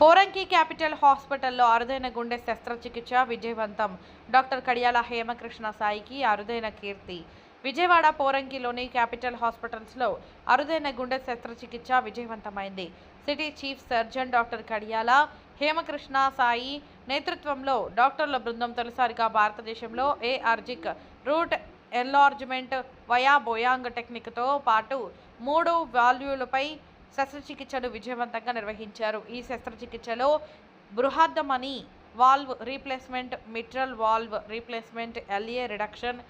Poranki capital హాస్పిటల్లో అరుదైన గుండె శస్త్రచికిత్స విజయవంతం. డాక్టర్ కడియాల హేమకృష్ణ సాయికి అరుదైన కీర్తి. విజయవాడ పోరంకిలోని క్యాపిటల్ హాస్పిటల్స్లో అరుదైన గుండె శస్త్రచికిత్స విజయవంతమైంది. City chief surgeon doctor Kadiyala Hemakrishna Sai నేతృత్వంలో డాక్టర్ల బృందం తొలిసారిగా భారతదేశంలో ఏఆర్జిక్ రూట్ ఎన్లార్జ్మెంట్ వయా బోయాంగ్ టెక్నిక్తో పాటు మూడు వాల్యూలపై శస్త్రచికిత్సను విజయవంతంగా నిర్వహించారు. ఈ శస్త్రచికిత్సలో బృహద్దమని valve replacement mitral valve replacement LA reduction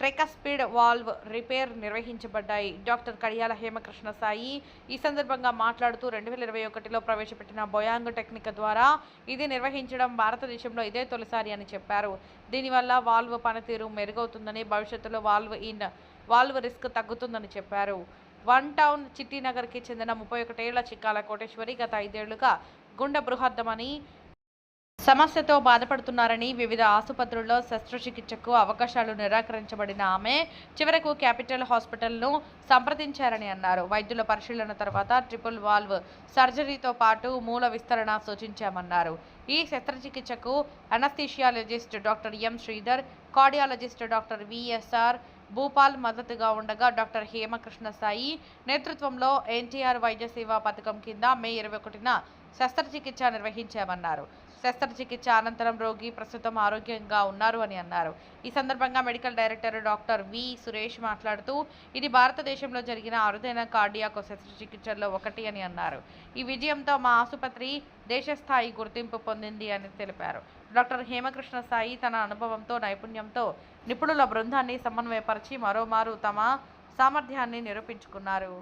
tricuspid valve repair నిర్వహించబడ్డాయి. Doctor Kadiyala Hemakrishna Sai ఈ సందర్భంగా మాట్లాడుతూ రెండు వేల ఇరవై ఒకటిలో ప్రవేశపెట్టిన బొయాంగ్ టెక్నిక్ ద్వారా ఇది నిర్వహించడం భారతదేశంలో ఇదే తొలిసారి అని చెప్పారు. దీనివల్ల వాల్వ్ పనితీరు మెరుగవుతుందని భవిష్యత్తులో వాల్వ్ ఇన్ వాల్వ్ రిస్క్ తగ్గుతుందని చెప్పారు. వన్ టౌన్ చిట్టినగర్కి చెందిన ముప్పై ఒకటేళ్ళ చిక్కాల కోటేశ్వరి గత ఐదేళ్ళుగా గుండె బృహద్దమని సమస్యతో బాధపడుతున్నారని వివిధ ఆసుపత్రుల్లో శస్త్రచికిత్సకు అవకాశాలు నిరాకరించబడిన ఆమె చివరకు క్యాపిటల్ హాస్పిటల్ను సంప్రదించారని అన్నారు. వైద్యుల పరిశీలన తర్వాత ట్రిపుల్ వాల్వ్ సర్జరీతో పాటు మూల విస్తరణ సూచించామన్నారు. ఈ శస్త్రచికిత్సకు anaesthesiologist doctor M Sridhar cardiologist doctor V S R Bhupal మద్దతుగా ఉండగా డాక్టర్ హేమకృష్ణ సాయి నేతృత్వంలో ఎన్టీఆర్ వైద్య సేవా పథకం కింద మే ఇరవై ఒకటిన శస్త్రచికిత్స నిర్వహించామన్నారు. శస్త్రచికిత్స అనంతరం రోగి ప్రస్తుతం ఆరోగ్యంగా ఉన్నారు అని అన్నారు. ఈ సందర్భంగా medical director doctor V Suresh మాట్లాడుతూ ఇది భారతదేశంలో జరిగిన అరుదైన కార్డియాకు శస్త్రచికిత్సల్లో ఒకటి అని అన్నారు. ఈ విజయంతో మా ఆసుపత్రి దేశస్థాయి గుర్తింపు పొందింది అని తెలిపారు. డాక్టర్ హేమకృష్ణ సాయి తన అనుభవంతో నైపుణ్యంతో నిపుణుల బృందాన్ని సమన్వయపరిచి మరోమారు తమ సామర్థ్యాన్ని నిరూపించుకున్నారు.